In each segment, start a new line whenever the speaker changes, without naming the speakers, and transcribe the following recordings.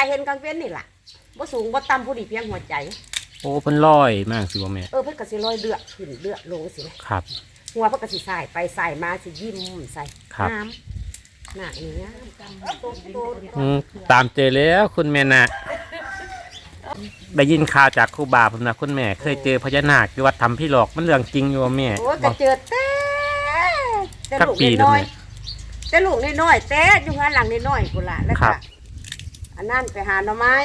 ายเห็นกลางเว้นนี่ล่ะบ่สูงบ่ต่ำผู้ดีเพียงหัวใจ
โอ้เพิ่นลอยมากสิบ่แม่
เออเพิ่นก็สิลอยเดือดขึ้นเดือดลงสิแหม
ครับ
หัวเพิ่นก็สิสายไปสายมาสิยิ้มใส่
ครับ
น้ำหนักนี่งามโตโต
อืมตามเจอแล้วคุณแม่น่ะได้ยินข่าวจากครูบาผมนะคุณแม่ เคยเจอพญานาคที่วัดทำพี่หลอกมันเรื่องจริงอยู่บ่แม่
โอ้ยก็เจอแต่แต่
สัก
ลูก
ปีแล้ว
น้อ
แม่
ยๆแต่ลูกน้อยๆแต่อยู่ข้างหลังน้อยๆกูนล่ะแล้ว
ครั
ก็
บ
อันนั้นไปหาหน่อไม้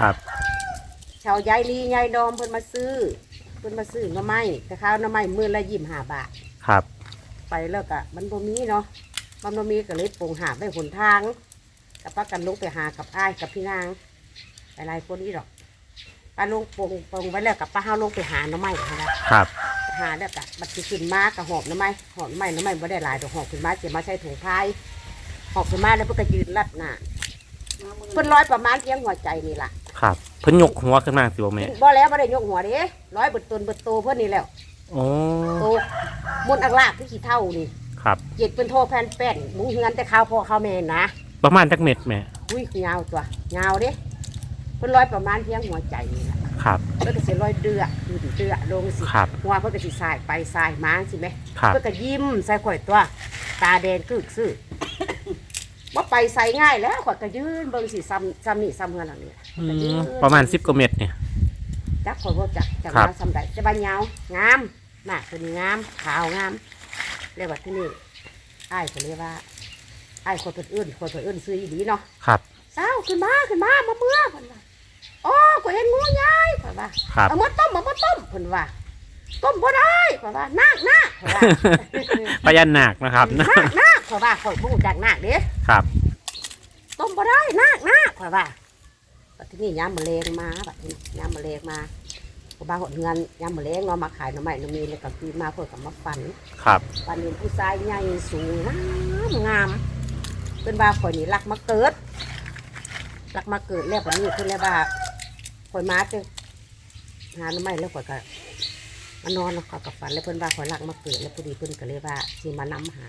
ครับ
ชาวยายลียายดอมเพิ่นมาซื้อ เพิ่นมาซื้อหน่อไม้แต่ข้าวหน่อไม้มื้อละยี่สิบห้าบาท
ครับ
ไปแล้วก็มันบ่มีเนาะมันบ่มีก็เลยปรุงหาไปหนทางกับป้ากันลงไปหากับอ้ายกับพี่นางหลายๆคนนี่ดอกป้าลงปรุงปรุงไว้แล้วกับป้าเฮาลงไปหาหน่อไม้หั่นล่ะ
ครับ
หาแล้วก็บัดสิขึ้นมากับหอบหน่อไม้หอบหน่อไม้หน่อไม้บ่ได้หลายดอกหอบขึ้นมาเก็บมาใส่ถุงพายหอบขึ้นมาแล้วเพิ่นก็ยืนรัดหน้า เพิ่นร้อยประมาณเพียงหัวใจนี่ล่ะ
ครับเพิ่นยกหัวขึ้นมาสิบ่แม่
บ่แล้วบ่ได้ยกหัวเด้ร้อยเบิดตนเบิดโตเพิ่นนี่แล้ว
โอ้
โตมุนอักลากที่ขี้เท่านี่
ครับ
เจ็ดเป็นโทแผ่นแป้นมุงเฮือนแต่ข้าวพ่อข้าวแม่นะ
ประมาณจักเม็ดแม่
อุ้ยยาวตัวยาวเด้เพิ่นร้อยประมาณเพียงหัวใจนี่ล่ะ
ครับ
แล้วก็สิร้อยเดือขึ้นเดือลงสิ
ครับ
หัวเพิ่นก็สิสายไปสายมาสิแม่
ครับ
เพื่อก็ยิ้มใส่ข่อยตัว ตาแดงกึกซื่อ ว่าไปใส่ง่ายแล้วข่อยก็ยืนเบิ่งสิซ้ำซ้ำนี่ซ้ำเงินหลังนี้
อืมประมาณ10กว่าเม็ดเนี่ย
จักข่อยบ่จักจัก
ครับ
มาซ้ำใดจะบานยาวงามหน้าตัวนี้งามขาวงามเรียกว่าที่นี่อ้ายเขาเรียกว่าอ้ายคนเพิ่นเอื้นคนเพิ่นเอื้นซื้ออีหลีเนาะ
ครับ
เศร้าขึ้นมาขึ้นมามาเมื่อเพิ่นว่าโอ้ก็เห็นงูใหญ่เพิ่นว่า
ครับ
เอามาต้มเอามาต้มเพิ่นว่าต้มบ่ได้เพิ่นว่านาคนาคเพิ่นว่า
พญานาคนะครับ
นาคนาคเพิ่นว่าข่อยบ่รู้จักนาคเด้
ครับ
ต้มบ่ได้นาคนาคข่อยว่าบัดที่นี้ยามมะเร็งมาบัดนี้ยามมะเร็งมาก็บ้าหดเงินยามมะเร็งเนามาขายหน่อไม้หน่อมีแล้วก็คือมาเพิ่นก็มาฝัน
ครับ
ฝันเห็นผู้ชายใหญ่สูงงามงามเพิ่นว่าข่อยนี่รักมาเกิดรักมาเกิดแล้วแบัดนี้เพิ่นเลยว่าข่อยมาจะหาหน่อไม้แล้วข่อยก็มานอนแล้วข่อยก็ฝันแล้วเพิ่อนว่าข่อยรักมาเกิดแล้วพอดีเพิ่อนก็เลยว่าสิมานำหา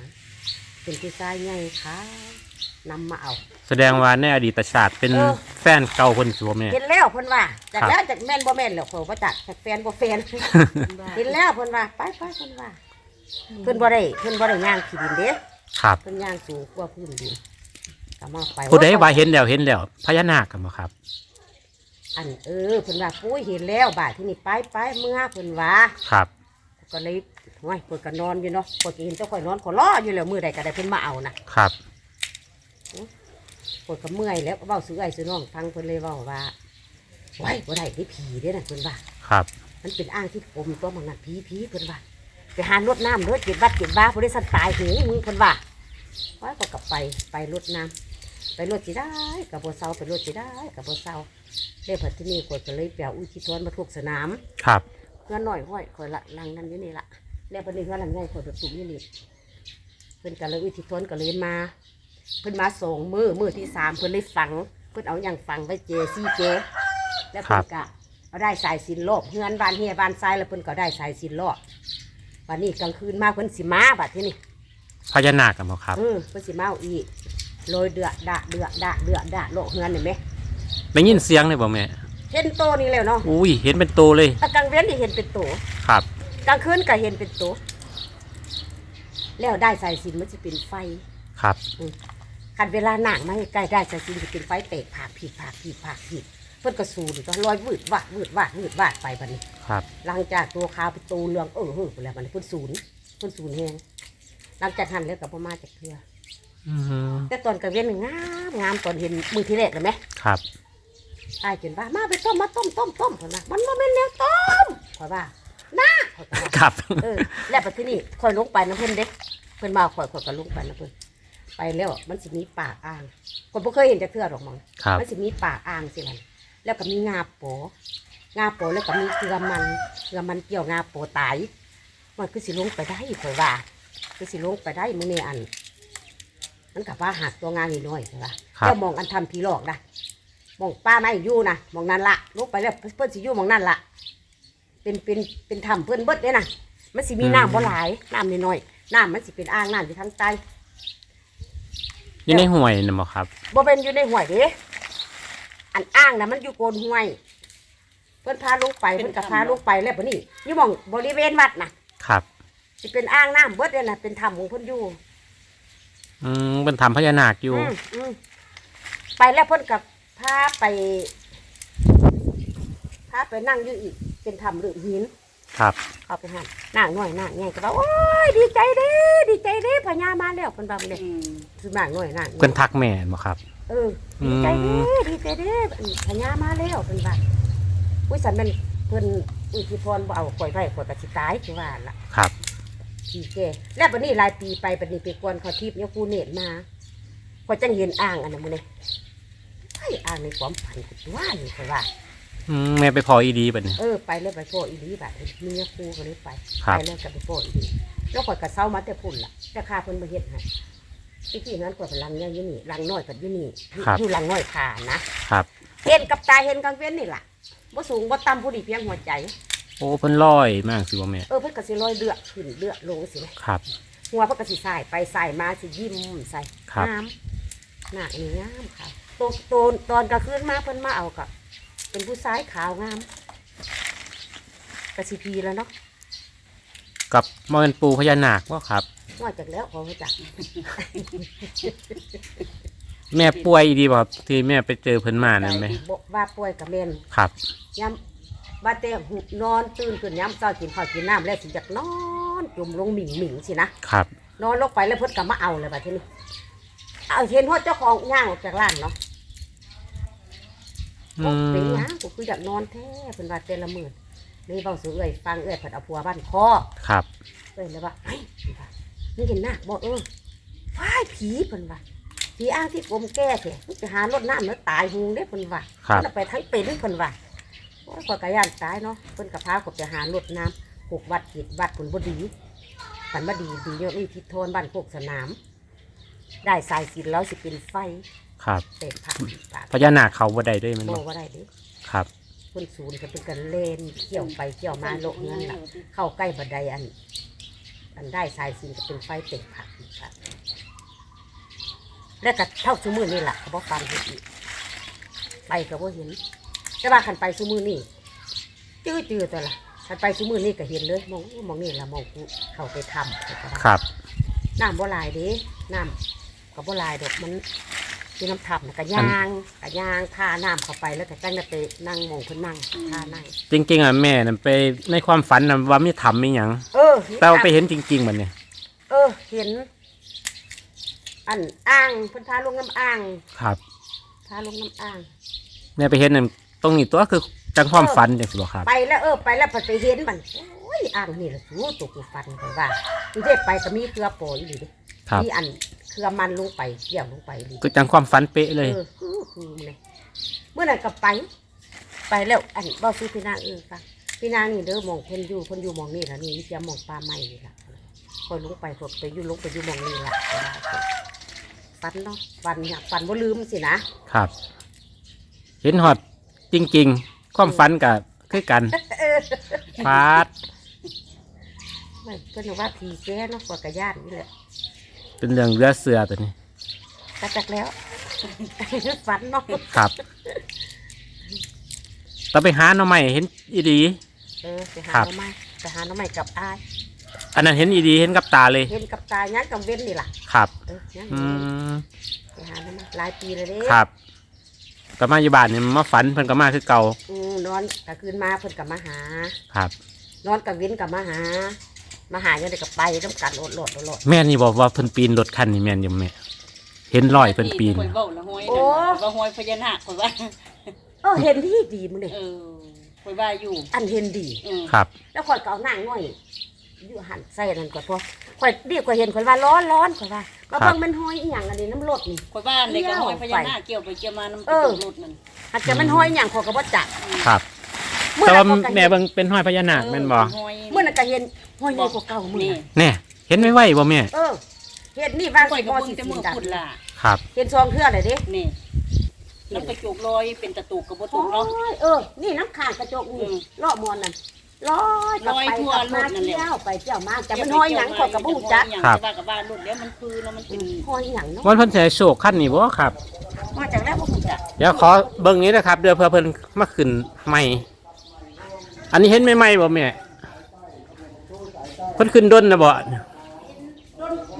เป็นผู้ชายใหญ่ค่ะนำมาเอา
แสดงว่าในอดีตชาติเป็น
เออ
แฟนเก่าคนสิบ่แม่
เห็นแล้วเพิ่นว่าจาก
ครับ
แล้วจากแม่นบ่แม่นแล้วข่อยบ่จักจากแฟนบ่แฟนเห็นแล้วเพิ่นว่าไปไปเพิ่นว่าเพิ่นบ่ได้เพิ่นบ่ได้ย่างขี้ดินเด้
ครับ
เพิ่นย่างสูงกว่าพื้นดินก็มาไป
ผู้ใดว่าเห็นแล้วเห็นแล้วพญานาคกันบ่ครับ
อันเออเพิ่นว่าปุ้ยเห็นแล้วบาดที่นี่ไปไปเมื่อเพิ่นว่า
ครับ
ก็เลย โอ้ยเพิ่นก็นอนอยู่เนาะเพิ่นก็เห็นเจ้าข่อยนอนขอรออยู่แล้วมื้อใดก็ได้เพิ่นมาเอานะครับเพิ่นก็เมื่อยแล้วก็เว้าซื้อไอ้ซื้อน้องฟังเพิ่นเลยเว้าว่าไว้บ่ได้ได้ผีเด้น่ะเพิ่นว่า
ครับ
มันเป็นอ่างที่ผมตัวมันนั่นผีผีเพิ่นว่าไปหารดน้ำรถเจ็บบัดเจ็บบ้าบริษัทตายหูมึงเพิ่นว่าไว้ก็กลับไปไปรดน้ำไปรถสิได้กับบัเซาไปรถสิได้กับบัเซาเรียกผัดที่นี่กดก็เลยเปียวอุ้ยคิดทวนมาทุกสนาม
ครับ
เพื่อนหน่อยห้อยคอยละลังนั่นอยู่นี่ละ แล้วปันนี้เพื่อนหลังใหญ่คอยแบบตุ่มนี่นี่เพิ่นก็เลยอุ้ยคิดทวนก็เลยมา เพิ่นมาส่งมือมือที่สามเพิ่นเลยฝัง เพิ่นเอาอย่างฝังไว้เจซี่เจ แล้วเพิ่นก็เอาได้สายสินโลบเฮือนบานเฮียบานซ้ายแล้วเพิ่นก็ได้สายสินโลบวันนี้กลางคืนมาเพิ่นสิมาบัดที่นี่
พญานาคกันบ่ครับ
เออเพิ่นสิมาเอาอีกโรยเดือดดะเดือดดะเดือดดะโลกเฮือนเห็นไหม
ได้ยินเสียงเลยบ่แม่
เห็นโตนี่แล้วเนาะ
อุ้ยเห็นเป็นตัวเลย
แต่กลางเว้นนี่เห็นเป็นโต
ครับ
กลางคืนก็เห็นเป็นโตแล้วได้สายสินมันจะเป็นไฟ
ครับ
คันเวลาหนังมาใกล้ได้สายสินจะเป็นไฟเตะผากผีกผากผีกผากผีกเพิ่นก็สูนก็ลอยวืดวาดวืดวาดวืดวาดไปบัดนี้
ครับ
หลังจากตัวขาวเป็นตูเหลืองเออเฮ้อไปแล้วมันเพิ่นศูนย์เพิ่นศูนย์แหงหลังจากหันแล้วกับพ่มาจากเทือ
อืม
แต่ตอนกระเวียนนี่งามงามตอนเห็นมือที่แรกเลยไหม
ครับ
อายจนว่ามาไปต้มมาต้มต้มต้มเพิ่นว่ามันบ่แม่นแนวต้มข่อยว่า น้าข่อยก็ว่า
ครับ
เออแล้วไปที่นี่ข่อยลงไปน้ำเพิ่นเด้เพิ่นมาข่อยข่อยก็ลงไปน้ำเพิ่นไปแล้วมันสิมีปากอ่าง คนบ่เคยเห็นจากเทือหรอกมั้ง
ครับ
มันสิมีปากอ่างสิมันแล้วก็มีงาโปงาโปแล้วก็มีเกลือมันเกลือมันเกี่ยวงาโปตายมันคือสิลงไปได้เผยว่าคือสิลงไปได้มึงเนี่ยอัน มันกับว่าหักตัวงานนิดหน่อยใช่ปะ
ครับ
แล้วมองอันทำผีหลอกนะมองป้าไม่อยู่นะมองนั่นละลงไปแล้วเพื่อนสิอยู่มองนั่นละ เป็นเป็นเป็นทำเพื่อนเบิดเลยนะมันสิมีน้ำบ่หลายน้ำนิดหน่อยน้ำมันสิเป็นอ่างน้ำอยู่ทั้งใต้
อยู่ในห่วยน่ะบ่ครับ
บ่เป็นอยู่ในห้วยเด้อันอ้างน่ะมันอยู่โกนห้วย เพิ่นพาลูกไปเพิ่นก็พาลูกไปแล้วบ่นี่อยู่หม่องบริเวณวัดน่ะ
ครับ
สิเป็นอ้างน้ำเบิดเลยน่ะเป็นถ้ำของเพิ่นอยู่
อืมเป็นทำพญานาคอยู่
อืมอืมไปแล้วเพิ่นกับพาไปพาไปนั่งอยู่อีก เป็นถ้ำหรือหิน
ครับ
เข้าไปหันนั่งหน่อยนั่งไงก็ว่าโอ้ยดีใจเด้ดีใจเด้พญามาแล้วเพิ่นว่ามื้อนี้
อืม
คือนั่งหน่อยนั่ง
เพิ่นทักแม่บ่ครับ
เออดีใจเด้ดีใจเด้พญามาแล้วเพิ่นว่าอุ้ยสันแมันเพิ่นอุทิพรบ่เอาข่อยไว้ข่อยก็สิตายคือว่าล่ะ
ครับ
พี่แกแล้วบัดนี้หลายปีไปบัดนี้ไปกวนเขาทิพย์ยกกูเนตรมาข่อยจังเห็นอ่างอันนั้นมื้อนี้ไอ้อ่างในความฝันกูว่านี่ข่อยว่า
อืมแม่ไปพออีดีบัดนี้
เออไปเลยไปโปอีดีบัดนี้มีครูก็เลยไป
ครับ
ไปเลยกับไปโปอีดีแล้วข่อยก็เศร้ามาแต่พุ่นล่ะแต่ข้าเพิ่นบ่เฮ็ดให้ที่ที่นั้นข่อยไปลังเนี่ยอยู่นี่ลังน้อยกับอยู่นี่อยู่ลังน้อยขานะครับ เห็นกับตาเห็นกลางเว้นนี่ล่ะบ่สูงบ่ต่ำผู้ดีเพียงหัวใจ
โอ้เพิ่นลอยมากสิบ่แม่
เออเพิ่นก็สิลอยเลือดขึ้นเลือดลงสินะ
ครับ
หัวเพิ่นก็สิสายไปสายมาสิยิ้มใส่
ครับ
น้ำหน้านี่งามค่ะโตโตตอนกลางคืนมาเพิ่นมาเอากับ เป็นผู้ชายขาวงามกสิพีแล้วเนาะ
กับมอเป็นปูพญานาคบ่ครับ
ว่าจากแล้วเขารู้จัก
แม่ป่วยอีดีบ่ครับที่แม่ไปเจอเพิ่นมานั่นไหม
บอกว่าป่วยกับเมน
ครับ
ย้ำว่าแต่หุบนอนตื่นขึ้นย้ำเช้ากินข้าวกินน้ำแล้วสิจากนอนจุ่มลงหมิ่งหมิ่งสินะครับ นอนลงไปแล้วเพิ่นก็มาเอาเลยบัดทีนี้เอาเห็นว่าเจ้าของย่างออกจากร้านเนาะ
อื
โอ้เป็น
ม
หยังกูคืออยากนอนแท้เป็นว่าเต็ละหมื่นนี่เบาสูเอ้ยฟังเอ้ยผัดเอาผัวบ้านคอ
ครับ
เอ้ยแล้วว่าเฮ้ยนี่เห็นหน้าบอกเออว้ายผีเพิ่นว่าผีอ้างที่กลมแก้แท้มันจะหารถน้ำแล้วตายหูเด้เพิ่นว่า
ครับ
มันเอาไปทั้งเป็นเพิ่นว่าโอ้ยขอยกระยานตายเนาะเพิ่นกระพาขบไปหารถน้ำปลูกวัดกิดวัดผลบ่ดีฝันบ่ดีดีเยอะนี่ทิศโทนบ้านโคกสนาม ได้สายสินแล้วสิเป็นไฟ
ครับ
เต็มผักปาก
พญานาคเขาบ่ได้ด้วยแมัน
โบ
บ่
ว่าได้เดิ
ครับ
คนศูนย์ก็เป็นกันเล่นเขี่ยวไปเขี่ยวมาโลกเงินล่ะ เข้าใกล้บันไดอัน อันได้สายสินก็เป็นไฟเต็มผักอีกครับแล้วก็เท่าซูมือนี่แหละเขาบอกฟังเห็นอีกไปก็บ่เห็น แต่ว่าขันไปซูมือนี่จื้อจื้อตัวละขันไปซูมือนี่ก็เห็นเลยมองมองนี่ละมองกูเข้าไปทำก็ได้
ครับ
น้ำบ่หลายเด้น้ำก็บ่หลายดอกมัน คือน้ำทับนะกะย่างกะย่างท่าน้ำเข้าไปแล้วก็จังได้ไปนั่งมองเพิ่นนั่งท่านั่ง
จริงๆอะแม่น่ะไปในความฝันน่ะว่ามีทำมีหยัง
เออ
แต่ว่าไปเห็นจริงๆบัดนี้
เออ เห็น อันอ่างเพิ่นพาลงน้ำอ่าง
ครับ
พาลงน้ำอ่าง
แม่ไปเห็นนั่นตรงนี้ตัวคือจังความฝันจังสิบ่ครับ
ไปแล้วเออไปแล้วไปเห็นมันโอ้ยอ่างนี่แหละสูตกกูฟันไปว่าดูเทพไปก็มีเครือโปรยอยู่ดิ
ครับ
มีอันเครือมันลงไปเกี่ยวลงไปดิ
คือจังความฝันเป๊ะเลย
เออคือคือเลยเมื่อนั้นก็ไป ไปแล้วอันบ่ซื้อพี่นางเออฟังพี่นางนี่เด้อหมองเพิ่นอยู่เพิ่นอยู่หมองนี่ล่ะนี่วิทยาหมองปลาใหม่นี่ล่ะคอยลงไปคอยไปอยู่ลงไปอยู่หมองนี่ล่ะฟันเนาะฟันอยากฟันบ่ลืมสินะ
ครับ เห็นฮอดจริง ๆ ความฝันกับคือกัน
เออ
ฟาด
ไม่เพิ่นว่าผีแก่เนาะกว่ากระย่านนี่แหละ
เป็นเรื่องเรือเสือตัวนี้
กระจักแล้วฝันเนาะ
ครับต่อไปหาหน่อใหม่เห็นอีดี
เออไปหา
ครับ
หน้ำไม้ไปหาหน้ำไม้กับอาย
อันนั้นเห็นอีดีเห็นกับตาเลย
เห็นกับตายันกับเว้นนี่ล่ะ
ครับ
เออยัง
อืม
ไปหาหน้ำไม้หลายปีเลยเด้
ครับก็มาอยู่บ้านเนี่ยมาฝันเพิ่นก็มาคือเก่า
อืมนอนกลางคืนมาเพิ่นกับมาหา
ครับ
นอนกับเว้นกับมาหา มาหายังไงกับไปต้องกันโอดโหลดโอดโหลด
แม่นี่บอกว่าเพิ่นปีนรถคันนี่แม่นอยู่แม่เห็นรอยเพิ่นปีน
ข่อยเว้าละห้อยนั่นว่าห้อยพญานาคข่อยว่า
เออเห็นที่ดีมึงเลย
เออข่อยว่าอยู่
อันเห็นดี
เออ
ครับ
แล้วข่อยก็เอานั่งง่อยอยู่หันใส่นั่นก่อนพอข่อยเรียกข่อยเห็นข่อยว่าร้อนร้อนข่อยว่ามาเบิ่งมันห้อยอีหยังอันนี้น้ำรดนี่
ข่อยว่าในก็ห้อยพญานาคเกี่ยวไปเกี่ยวมาน้ำก
เอ
ระ
อ
จกรถนั่น
อาจจะมันห้อยอหย่างข่อยก็บ่จัก
ครับ
เมื่อ
แต่
นั้
ว่าน
ก็
แม่
เห็น
เบิ่งเป็นห้อยพญานาคแม่นบ่
ห้อย
เมื่อนั้นก็เห็นห้อยใหญ่กว่าเก่ามื้อ
นี่
นั้น
แน่เห็นไว้ไว้บ่แม่
เออเห็นนี่วาง
ข่อย
สิ
ก็
บ่
เบิ่ง
สิ
แต่
สิ
มือ
ดัง
พุ่นล่ะ
ครับ
เห็นซองเทื่อเลยเด้
นี่น้ำกระจกลอยเป็นตะตุกกับบ่
โอ้
ตุกเนาะ
ยเออ นี่น้ำข้างกระจกนี่
อืม
เลาะมอนนั่นลอยกลับไปกลับมาเที่ยวไปเที่ยวมาแต่มันห้อยหยังเขากับบุ้งจัก
ครับ
แต่ว่ากับบ้านรุ่นแล้วมันคือแล้วมันเป็น
ห้อยหยังเนาะ
วันเพิ่นสิให้โชคขั้นนี้บ่ครับ
มาจากแล้วพวกคุณจัก
เดี๋ยวขอเบิ่งนี้นะครับเดี๋ยวเพื่อเพิ่นมาขึ้นใหม่ อันนี้เห็นใหม่ๆบ่แม่เพิ่นขึ้นดนนะบ่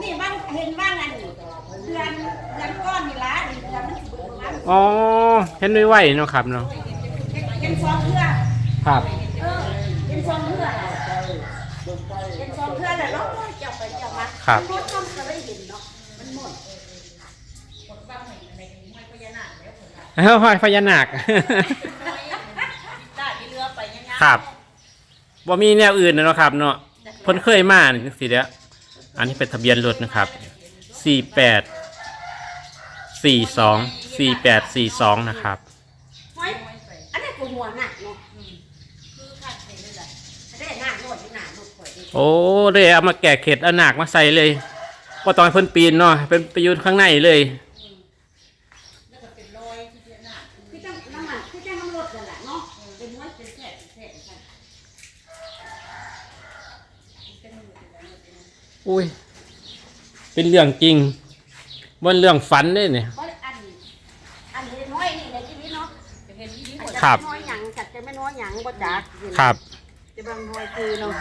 นี่บ้านเห็นบ้านอันนี้เดือนเดือนก้อนนี่ละนี่เดือนมันสิเบิ่งมา
อ๋อเห็นไวๆเนาะครับเนาะ
เป็นซองเพื่อ
ครับ
เออเป็นซองเพื่อเป็นซองเพื่อแหละเนาะเจ้าไปเจ้ามา
ครับ
มันหมดต้องก็เลยเห็นเนาะมันหมด
เฮ้ยห้อยพญานาค
ได้ที่เรือไปยังไง
ครับบ่มีแนวอื่นนะเนาะครับ เนาะเพิ่นเคยมานี่สิเด้ออันนี้เป็นทะเบียนรถนะครับสี่แปดสี่สองสี่แปดสี่สองนะครับ
ไว้อันนี้ก็หัวหนักเนาะ
คือขาดไปเลยแหละ
อันนี้หน้าโนดที่หน้าโนดข่อยดิ
โอ้เลยเอามาแก่เข็ดเอาหนักมาใส่เลยว่าตอนเพิ่นปีนเนาะเป็นไปอยืนข้างในเลย
แล้วก็เป็นรอยที่เจ้าหน้า
คือจังน้ำมันคือจังน้ำรถนั่นแหละเนาะเป็นม้วนเป็นแฉกเป็นแฉกเป็นแฉก
อุ้ย เป็นเรื่องจริงบนเรื่องฝันเด้เนี่ย
เพราะอันอันนี้น้อยนี่ในชีวิตเนาะ
จะเห็นที่นี่
อา
หม
จ
ด
จะ
ครับ
ไม่น้อยหยังจัดจะไม่น้อยหยังบ่จัก
ครับ
จะบางน้อยคือเนาะ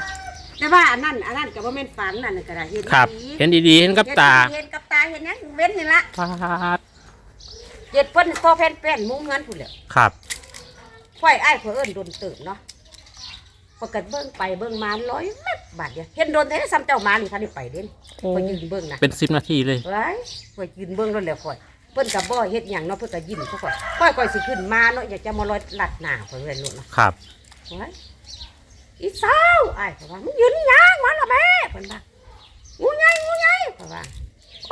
แต่ว่าอันนั้นอันนั้นก็บ่แม่นฝันนั่นก็ได้เห็น
ครับ
ดี
เห็นดีๆ เห็นกับตา
เห็นกับตาเห็นหยังเว้นนี่ละ
ฟาด
เจ็ดเพิ่นพอแผ่นเป็นมุ้งเงินพุ่นแหล้ว
ครับ
ข่อยอ้ายข่อยเอิ้นโดนเติบเนาะ พอกันเบิ่งไปเบิ่งมาร้อยเม็ดบาทเดียวเห็นโดนแต่ซ้ำเจ้ามานี่ท่านได้ไปเด่น
โอ้
ข่อยยืนเบิ่งนะ
เป็นสิบนาทีเลย
ไว้ข่อยยืนเบิ่งแล้วแหล้วข่อยเพิ่นก็บ่เฮ็ดหยังเนาะเพิ่นก็ยิ้มซะข่อยข่อยข่อยสิขึ้นมาเนาะอยากจะมาลอยลัดหน้าข่อยเลยนู่นเนาะ
ครับ
ไว้อีสาวอ้ายเขาว่ามึงยืนยางมาละแม่เพิ่นว่างูใหญ่งูใหญ่เขาว่า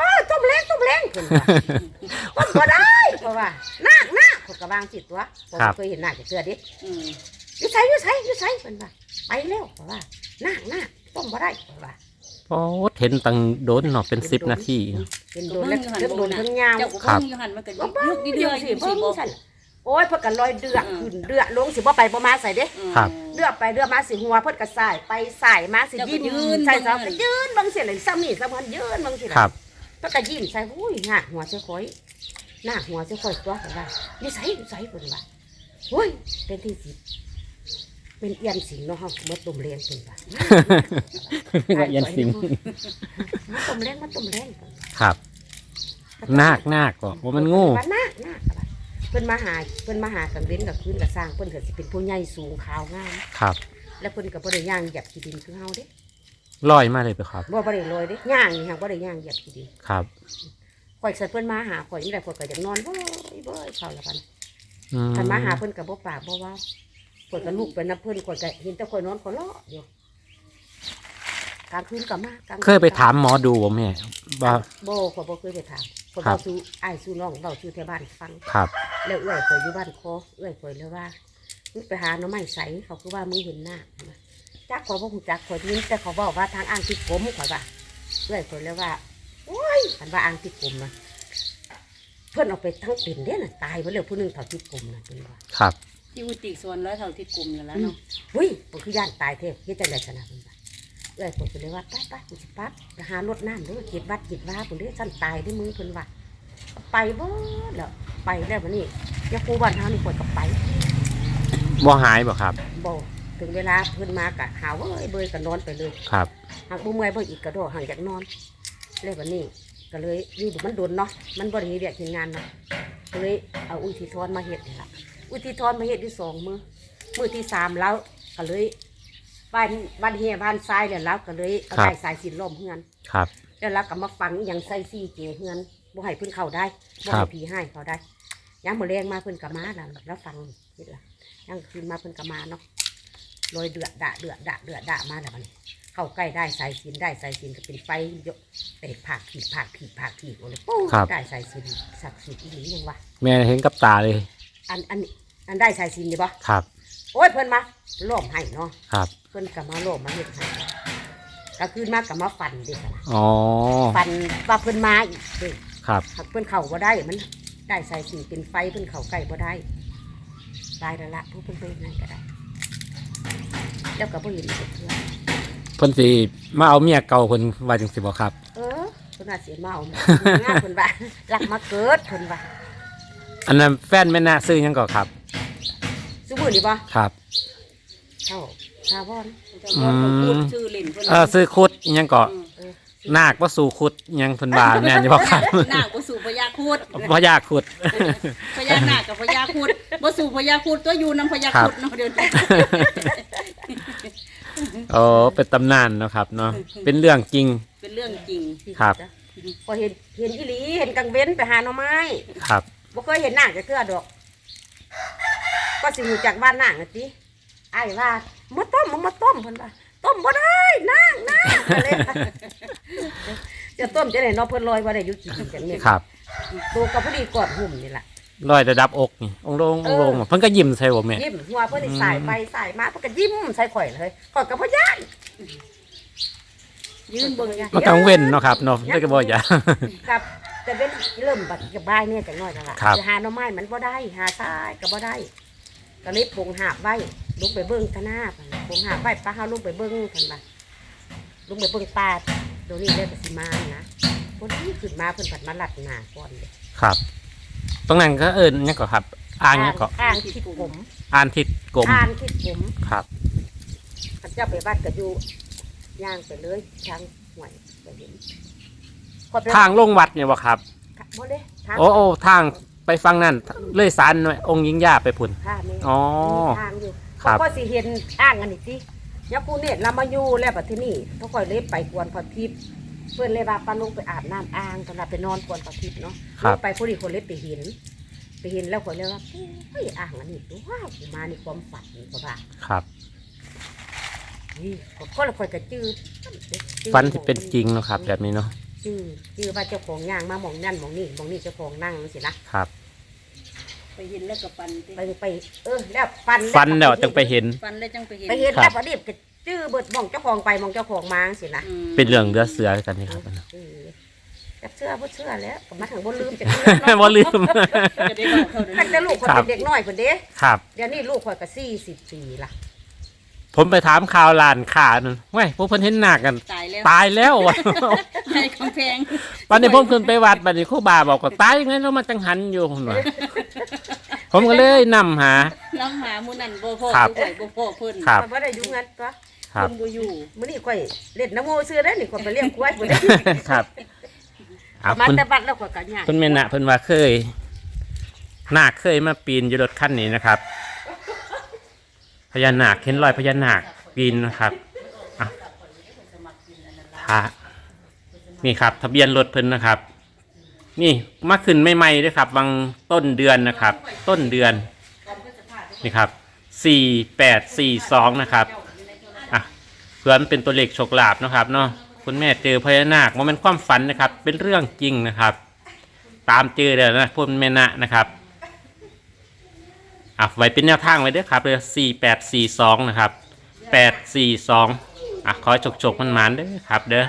อ้าวต้มเล้งต้มเล้งเพิ่นว่าต้มบ่ได้เพราะว่านาคนาคเขาก็วางจิตตัวผม
ครับ
เคยเห็นนาคจะเกลือดิ
อืม
อยู่ไสอยู่ไสอยู่ไสเพิ่นว่าไปแล้วเพราะว่านาคนาคต้มบ่ได้เพราะว่า
โอ้เห็นตังโดนเนาะเป็นสิบนาที
เป็นโดนแล้วเรื่องโดนทั้งยาว
เจ้า
ครั
ก็
บ
เพิ่งอยู่หันมันก็
บ่
ยุ
เบิ่
ก
ง
ดี
เดื
เดื
อ
อ
ด
ด
สิ
อยู่
เบิ่
สิ
ง
บ่
สั่นโอ้ยเพิ่นก็ลอยเดือดขึ้นเดือดลงสิบ่ไปบ่มาใส่เด้
ครับ
เดือดไปเดือดมาสิหัวเพิ่นก็สายไปสายมาสิยิ้มใส่ซะก็ยืนเบิ่งเสียเลยซ้ำนี่ซ้ำมันยืนเบิ่งสิล่ะ
ครับ
เพิ่นก็ยิ้มใส่อุ้ยหน้าหัวเสียข่อยหน้าหัวเสียข่อยตัวเพิ่นว่าอยู่ไสอยู่ไสเพิ่นว่าโอ้ยเป็นที่สิ เป็นเอียนสิงเนาะเฮาเมื่อตุ่มเลี้ยงเพิ่นว่า
ว่ายันสิง
มาตุ่มเลี้ยงมาตุ่มเลี้ยงเพิ่นว่า
ครับนาคนาคก็ว่ามันงู
ว่านาคนาคอะว่ะเพิ่นมาหาเพิ่นมาหากันเว้นกับคืนกับสร้างเพิ่นก็สิเป็นผู้ใหญ่สูงขาวงาม
ครับ
แล้วเพิ่นก็บ่ได้ย่างเหยียบขี้ดินคือเฮาเด้
ลอยมาเลยไปครับ
บ่บ่ได้ลอยเด้ย่างนี่ฮะบ่ได้ย่างเหยียบขี้ดิน
ครับ
ข่อยใส่เพิ่นมาหาข่อยนี่แหละข่อยก็อยากนอนเบ้ยเบ้ยเข้าละกัน
อืม
คันมาหาเพิ่นก็บ่ปากบ่เว้า ข่อยก็ลุกไปนับเพิ่นข่อยก็เห็นแต่ข่อยนอนข่อยเลาะอยู่กลางคืนก็มากลางน
เคยไปถามหมอดูบ่แม่ว่า
บ่ข่อยบ่เคยไปถามข่อย
ครั
เว้า
บ
สู่อ้ายสู่น้องเว้าสู่แถวบ้านฟัง
ครับ
แล้วเอื้อยข่อยอยู่บ้านคอเอื้อยข่อยเลยว่ามึงไปหาหน่อไม้ใสเขาคือว่ามึงเห็นหน้าจักข่อยบ่ฮู้จักข่อยได้ยินแต่เขาบอกว่าทางอ่างที่กลมข่อยว่าเอื้อยข่อยเลยว่าโอ้ยอันว่าอ่างที่กลมนะเพิ่นเอาไปทั้งเป็นเด้น่ะตายไปแล้วผู้หนึงเท่าที่กลมน่ะเพิ่นว่า
ครับ
ที่อุติส่วนแล้วเท่าที่กลุ่มนั่นแหละเนาะ
เฮ้ยผมคือย่านตายเทพเฮ็ดจังได๋ชนะเพิ่นว่าเอ้ยผมก็เลยว่าไปไปกูสิปั๊บไปหารถน้ำเด้อเจ็ดวัดเจ็ดว่าผมเด้อสั่นตายเด้อมึงเพิ่นว่าไปบ่แล้วไปแล้วบัดนี้ยาคูบ้านเฮานี่ข่อยก็ไป
บ่หายบ่ครับ
บ่ถึงเวลาเพิ่นมากะหาเว้ยเบยก็นอนไปเลย
ครับ
หากบ่เมื่อยบ่อีกกระโดดห่างจากนอนเลยบัดนี้ก็เลยอยู่มันโดนเนาะมันบ่ได้เฮ็ดเวียกเฮ็ดงานเนาะก็เลยเอาอุทิศรมาเฮ็ดนี่ล่ะ อุทิศรมาเฮ็ดที่สองมื้อมื้อที่สามแล้วก็เลยบ้านบ้านเฮียบ้านทรายแล้วเราก็เลยเอา
ครับ
ได้สายสินล้อมเฮือน
ครับ
แล้วเราก็มาฝังอหย่างใส่ซี่เจเฮือนบ่ให้เพิ่นเข้าได้บ่
ครั
ให้
บ
ผีให้เขาได้ยามมื้อแรงมาเพิ่นก็มาแล้วแล้วฟังเฮ็ดล่ะยามคืนมาเพิ่นก็มาเนาะลอยเดือดดะเดือดดะเดือดดะมาแล้วบัดนี้เข้าใกล้ได้สายสินได้สายสินก็เป็นไฟยกเตะผักผีดผักผีดผักผีดโอ้เลยปุ๊บ
ครับ
ได้สายสินศักดิ์สิทธิ์อีหลียังวะ
แม่เห็นกับตาเลย
อันอันนี้ อันได้สายสินดีปะ
ครับ
โอ้ยเพิ่นมาล้อมให้เนาะ
ครับ
เพิ่นก็มาล้อมมาเฮ็ดให้ก็คืนมาก็มาฟันเด็กนะ
อ๋อ
ฟันว่าเพิ่นมาอีกเด้
ครับ
หากเพิ่นเข้าบ่ได้มัน ได้สายสินเป็นไฟเพิ่นเข้าใกล้บ่ได้ตายแล้วละผู้เพิ่นไปนั่นก็ได้ แล้วก็บ่เห็นจักเทื่อ
เพิ่นสิมาเอาเมียเก่าเพิ่นว่าจังสิบ่ครับ
เออเพิ่นน่าสิเมางามเพิ่นว่ารักมาเกิดเพิ่นว่า
อันนั้นแฟนแม่นาซื้อหยังก่อครับ
ซุ มื้อนี้บ่
ครับ
เท่าชาวอน
อืม
ชื่อเล่นเพิ่น
เออซื้อคุดอิหยังก่อ
เออ
นาคว่าสู่คุดอิหยังเพิ่นว่าแม่นอยู่บ่ครับ
นาคบ่สู่พญาครุด
บ่อยากคุด
พญานาคกับพญาครุดบ่สู่พญาครุดตัวอยู่นำพญาครุดเนาะเดี๋ยวนี้
โอ้เป็นตำนานเนาะครับเนาะเป็นเรื่องจริง
เป็นเรื่องจริง
ครับ
พอเห็นเห็นอีหลีเห็นกังเว้นไปหาหน่อไม้
ครับ
บ่เคยเห็นนางจะเทื่อดอก ก็สิรู้จักบ้านนางน่ะติอ้ายว่ามาต้มมามาต้มเพิ่นว่าต้มบ่ได้นางนางก็เลยว่าจะต้มจะได้เนาะเพิ่นลอยบ่ได้อยู่กินจังนี้
ครับ
ตัวก็พอดีกอดหุ่มนี่ล่ะ
ร้อยระดับอกนี่องค์ลงองค์ลงเพิ่นก็ยิ้มใส่ผมแม่
ยิ้มหัวเพิ่นนี่สายไปสายมาเพิ่นก็ยิ้มใส่ข่อยเลยข่อยก็บ่ย้าน
ยืนเบิ่ง
มันกังเว้นเนาะครับเนาะได้ก็บ่อยาก
กับแต่เป็นเริ่มบัดกับบ้ายเนี่ยจังน้อยจังล่ะ
ครับ
จะหาหน่อไม้มันบ่ได้หาทรายก็บ่ได้ ก็เลยปงหาบไว้ลุกไปเบิ่งทนาปปงหาบไว้ป้าเฮาลุกไปเบิ่งกันบ่ลุกไปเบิ่งป่าเดี๋ยวนี้ได้ก็สิมานะคนที่ขึ้นมาเพิ่นผัดมาลัดหน้าก่อนเด้
ครับ ตรงนั้นก็เอิ้นหยังก่อครับอ่างหยังก่อ
อ่างทิศผม
อ่านทิศกลม
อ่างทิศผม
ครับ
เขาเจ้าไปวัดก็อยู่ย่างไปเลยทางห่วยไปเห็นข้อยไป
ทางลงวัดเนี่ยบ่ครับ
บ่เด้ทาง
โอ้โอ้ทาง ไปฟังนั่นเลยสารหน่อยองค์หญิงย่าไปพุ่น
ทางนี่
อ๋อ
มีทางอยู่
ครับ
เขาก็สิเห็นอ่างอันนี้สิยาคูเนตเรามาอยู่แล้วบัดทีนี้เขาค่อยเลยไปกวนพอทิพย์เพื่อนเลยว่าปาลงไปอาบน้ำอ่างตอนนั้นไปนอนกวนพอทิพย์เนาะ
ครับ
ลงไปผู้ดีคนเลยไปเห็น ไปเห็นแล้วคนเลยว่าเฮ้ยอ่างอันนี้ว้าวกูมาในความฝันเพราะว่า
ครับ
นี่คนละคนก็จื้อจื้อ
ฟันที่เป็นจริงเนาะครับ แบบนี้เนาะ
จื้อจื้อว่าเจ้าของย่างมาหมองนั่นหมองนี่หมองนี่เจ้าของนั่งสินะครับ
ไปเห็นแล้วก็ฟันติ
ไปไปเออแล้วฟัน
ฟันแล้วจึงไปเห็น
ฟันแล้วจังไปเห็น
ไปเห็น
ครั
แล้ว
บ
พอดีก็จื้อเบิดหมองเจ้าของไปหมองเจ้าของมาสินะ
อืม
เป็นเรื่องเลือเสือกันนี่ครับ
เออจะเชื่อบ่เชื่อแล้วก็มาถึงบ่ลืมจะ
บ่ลืม
จะได้บอกเขาเดี๋ยว
ตั้งแต่
นี้
ลูกคน
ครับ
เป็นเด็กน้อยคนเด้
ครับ
เดี๋ยวนี้ลูกข่อยก็40ปีละ
ผมไปถามข่าวลานข่านั่นเว้ยพวกเพิ่นเห็นหนักกัน
ตายแล้ว
ตายแล้ววะ
ให้กำแพง
วันนี้ผมขึ้นไปวัดบัดนี้ครูบาบอกว่าตายยังไงเรามาจังหันอยู่ผมว่าผมก็เลยนำหา
น้องหาหมูนั่นบ่พ่อ
ครับ
ผู้ข่อยบ่พ่อเพิ่น
ครับ
ข่อยบ่ได้อยู่งั้นตัว
ครับ
เพิ่นบ่อยู่
มื้อนี้ข่อยเล่นน้ำโมซื้อได้นี่ข่อยไปเลี้ยงควายพุ่นเด้
ครับอะ
มา
คุณ
แต่บัดแล้วข่อยก็ย่าง
คุณแม่นะเพิ่นว่าเคยนาคเคยมาปีนอยู่รถคันนี้นะครับ พญานาคเห็นรอยพญานาคปีนนะครับอะท่านี่ครับ ทะเบียนรถเพิ่นนะครับ นี่มาขึ้นใหม่ๆด้วยครับ บางต้นเดือนนะครับ ต้นเดือน นี่ครับสี่แปดสี่สองนะครับอะเพื่อนเป็นตัวเลขโชคลาภนะครับเนาะคุณแม่เจอพญานาคมันเป็นความฝันนะครับ เป็นเรื่องจริงนะครับ ตามเจอเลยนะพุ่นแม่นะนะครับ อะไว้เป็นแนวทางไว้ด้วยครับเลยสี่แปดสี่สองนะครับแปดสี่สองอะขอให้ฉกมันหมันด้วยครับเด้อ